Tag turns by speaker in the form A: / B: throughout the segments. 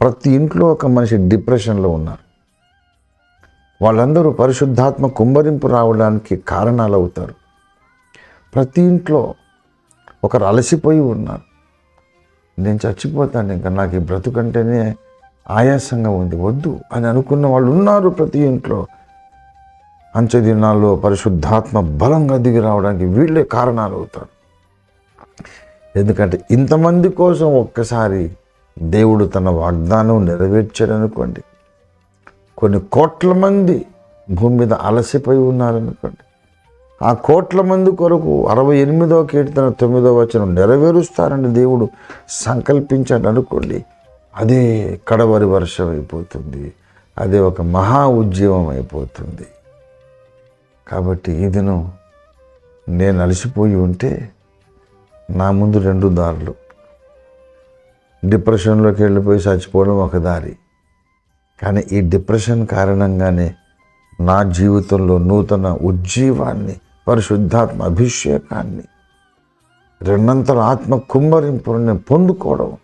A: ప్రతి ఇంట్లో ఒక మనిషి డిప్రెషన్లో ఉన్నారు. వాళ్ళందరూ పరిశుద్ధాత్మ కుంభరింపు రావడానికి కారణాలు అవుతారు. ప్రతి ఇంట్లో ఒకరు అలసిపోయి ఉన్నారు. నేను చచ్చిపోతాను ఇంకా నాకు ఈ బ్రతుకంటేనే ఆయాసంగా ఉంది వద్దు అని అనుకున్న వాళ్ళు ఉన్నారు ప్రతి ఇంట్లో. అంచె దినాల్లో పరిశుద్ధాత్మ బలంగా దిగి రావడానికి వీళ్ళే కారణాలు అవుతారు. ఎందుకంటే ఇంతమంది కోసం ఒక్కసారి దేవుడు తన వాగ్దానం నెరవేర్చాడు అనుకోండి కొన్ని కోట్ల మంది భూమి మీద అలసిపోయి ఉన్నారనుకోండి. ఆ కోట్ల మంది కొరకు అరవై ఎనిమిదో కీర్తన తొమ్మిదో వచనం నెరవేరుస్తారని దేవుడు సంకల్పించాడు అనుకోండి అదే కడవరి వర్షం అయిపోతుంది అదే ఒక మహా ఉద్యమం అయిపోతుంది. కాబట్టి ఈ దినం నేను అలసిపోయి ఉంటే నా ముందు రెండు దారులు. డిప్రెషన్లోకి వెళ్ళిపోయి చచ్చిపోవడం ఒక దారి. కానీ ఈ డిప్రెషన్ కారణంగానే నా జీవితంలో నూతన ఉజ్జీవాన్ని పరిశుద్ధాత్మ అభిషేకాన్ని రెండంతల ఆత్మ కుమ్మరింపును నేను పొందుకోవడం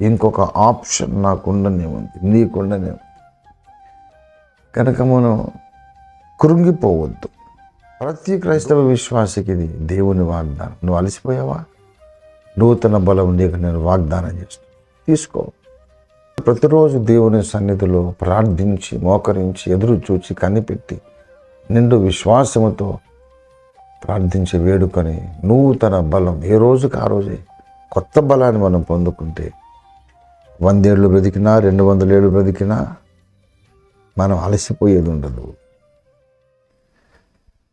A: ఇంకొక ఆప్షన్ నాకుండనే ఉంది నీకుండనే కనుక మనం కృంగిపోవద్దు. ప్రతి క్రైస్తవ విశ్వాసికి ఇది దేవుని వాగ్దానం. నువ్వు అలసిపోయావా? నూతన బలం నీకు నేను వాగ్దానం చేస్తాను తీసుకో. ప్రతిరోజు దేవుని సన్నిధిలో ప్రార్థించి మోకరించి ఎదురు చూచి కనిపెట్టి నిండు విశ్వాసముతో ప్రార్థించి వేడుకొని నూతన బలం ఏ రోజుకి ఆ రోజే కొత్త బలాన్ని మనం పొందుకుంటే వందేళ్ళు బ్రతికినా రెండు వందల ఏళ్ళు బ్రతికినా మనం అలసిపోయేది ఉండదు.